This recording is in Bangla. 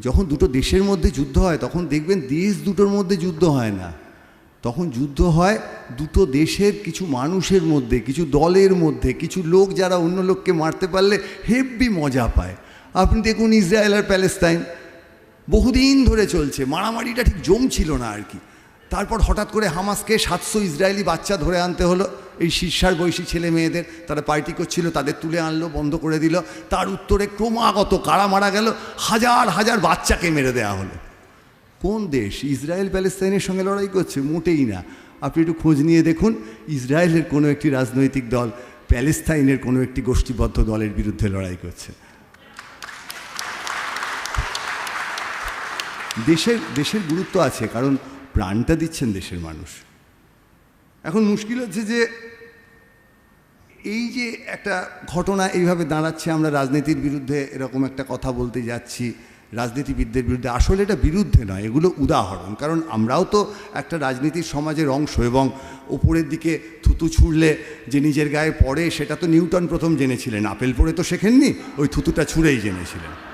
যখন দুটো দেশের মধ্যে যুদ্ধ হয়, তখন দেখবেন দেশ দুটোর মধ্যে যুদ্ধ হয় না। তখন যুদ্ধ হয় দুটো দেশের কিছু মানুষের মধ্যে, কিছু দলের মধ্যে, কিছু লোক যারা অন্য লোককে মারতে পারলে হেব্বি মজা পায়। আপনি দেখুন ইসরায়েল আর প্যালেস্তাইন, বহুদিন ধরে চলছে, মারামারিটা ঠিক জমছিল না আর কি। তারপর হঠাৎ করে হামাসকে সাতশো ইসরায়েলি বাচ্চা ধরে আনতে হলো। এই শীর্ষার বয়সী ছেলে মেয়েদের তারা পার্টি করছিল, তাদের তুলে আনলো, বন্ধ করে দিল। তার উত্তরে ক্রমাগত কারা মারা গেল? হাজার হাজার বাচ্চাকে মেরে দেওয়া হলো। কোন দেশ? ইসরায়েল প্যালেস্তাইনের সঙ্গে লড়াই করছে? মোটেই না। আপনি একটু খোঁজ নিয়ে দেখুন, ইসরায়েলের কোনো একটি রাজনৈতিক দল, প্যালেস্তাইনের কোনো একটি গোষ্ঠীবদ্ধ দলের বিরুদ্ধে লড়াই করছে। দেশের দেশের গুরুত্ব আছে, কারণ প্রাণটা দিচ্ছেন দেশের মানুষ। এখন মুশকিল হচ্ছে যে এই যে একটা ঘটনা এইভাবে দাঁড়াচ্ছে, আমরা রাজনীতির বিরুদ্ধে এরকম একটা কথা বলতে যাচ্ছি, রাজনীতিবিদদের বিরুদ্ধে, আসলে এটা বিরুদ্ধে নয়, এগুলো উদাহরণ। কারণ আমরাও তো একটা রাজনীতির সমাজের অংশ এবং ওপরের দিকে থুতু ছুঁড়লে যে নিজের গায়ে পড়ে, সেটা তো নিউটন প্রথম জেনেছিলেন, আপেল পড়ে তো শেখেননি, ওই থুতুটা ছুঁড়েই জেনেছিলেন।